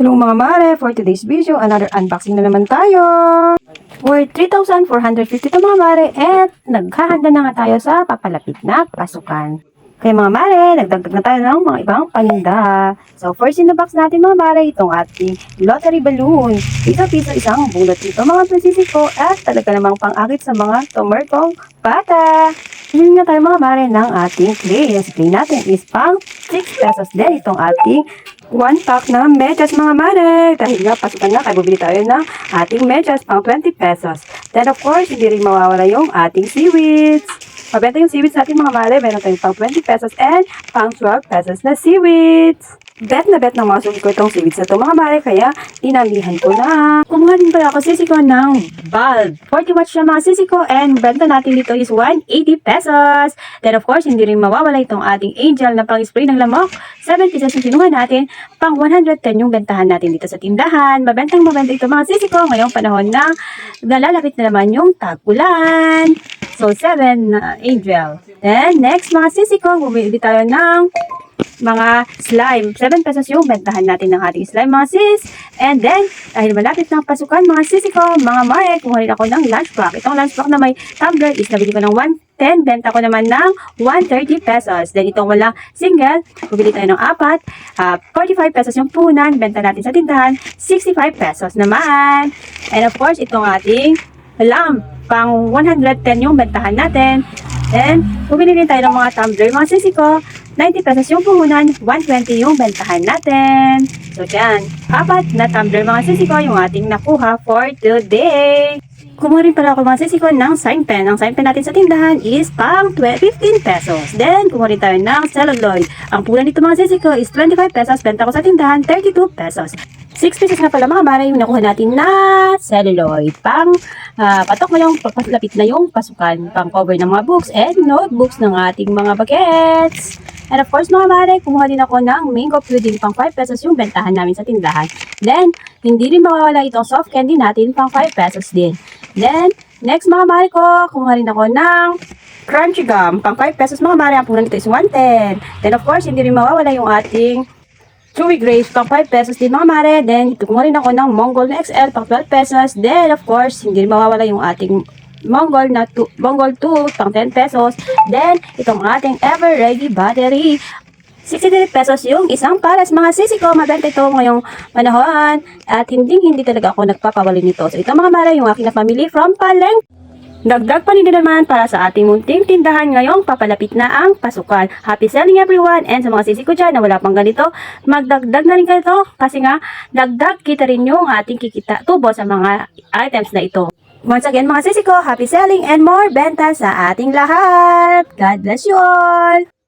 Hello mga mare, for today's video, another unboxing na naman tayo. Worth 3,450 to mga mare at naghahanda na nga tayo sa papalapit na pasukan. Kaya mga mare, nagdagdag na tayo ng mga ibang paninda. So first in the box natin mga mare, itong ating lottery balloon. Piso-piso isang bulot ito mga prinsesi ko at talaga namang pang-akit sa mga tumerkong bata. Hindi na tayo mga mare ng ating clay. Yung clay natin is pang 6 pesos din itong ating one pack na medyas mga mare. Dahil nga, pasukan nga, kaya bubili tayo ng ating medyas pang 20 pesos. Then of course, hindi rin mawawala yung ating seaweeds. Mabenta yung seaweeds natin mga mare. Meron tayong pang 20 pesos and pang 12 pesos na seaweeds. Bet na bet ng mga sulit ko itong seaweeds na ito mga mare. Kaya inamihan ko na. Kumuha din pala ako sisiko ng bulb. 40 watts siya mga sisiko and benta natin dito is 180 pesos. Then of course, hindi rin mawawala itong ating angel na pang spray ng lamok. 7 pieces yung kinuha natin. Pang 110 yung bentahan natin dito sa tindahan. Mabentang mabenta ito mga sisiko ngayong panahon na nalalapit na naman yung tag-ulan. So, 7 na angel. Then, next mga sisiko, bumili tayo ng mga slime. 7 pesos yung bentahan natin ng ating slime mga sis. And then, dahil malapit ang pasukan mga sisiko, mga mare, kuha rin ako ng lunch pack. Itong lunch pack na may tumbler is nabili ko ng 110, benta ko naman ng 130 pesos. Then itong walang single, bumili tayo ng apat, ah, 45 pesos yung punan, benta natin sa tindahan, 65 pesos naman. And of course, itong ating lamp, pang 110 yung bentahan natin. Then, bumili din tayo ng mga tumbler, mga sisiko, 90 pesos yung puhunan, 120 yung bentahan natin. So, dyan, apat na tumbler mga sisiko yung ating nakuha for today. Kumuha rin pala ako mga sisiko ng sign pen. Ang sign pen natin sa tindahan is pang 12 15 pesos. Then, kumuha rin tayo ng celluloid. Ang pulan nito mga sisiko is 25 pesos. Benta ko sa tindahan, 32 pesos. 6 pieces na pala mga mara yung nakuha natin na celluloid. Pang ah, patok na yung papalapit na yung pasukan. Pang cover ng mga books and notebooks ng ating mga bagets. And of course mga mare, kumuha din ako ng mango pudding pang 5 pesos yung bentahan namin sa tindahan. Then, hindi rin mawawala itong soft candy natin pang 5 pesos din. Then, next mga mare ko, kumuha rin ako ng crunchy gum pang 5 pesos mga mare. Ang punan nito is 110. Then of course, hindi rin mawawala yung ating Chewy grapes, pang 5 pesos din mga mare. Then, kumuha rin ako ng Mongol XL, pang 12 pesos. Then, of course, hindi rin mawawala yung ating Mongol na tu- Mongol 2, pang 10 pesos. Then, itong ating Ever Ready Battery, 63 pesos yung isang pares mga sisi ko. Mabenta ito ngayong panahon. At hindi hindi talaga ako nagpapawali nito. So, ito mga mare, yung aking na family from Paleng. Dagdag pa din naman para sa ating munting tindahan ngayong papalapit na ang pasukan. Happy selling everyone! And sa mga sisi ko dyan na wala pang ganito, magdagdag na rin kayo kasi nga dagdag kita rin yung ating kikita tubo sa mga items na ito. Once again mga sisi ko, happy selling and more benta sa ating lahat! God bless you all!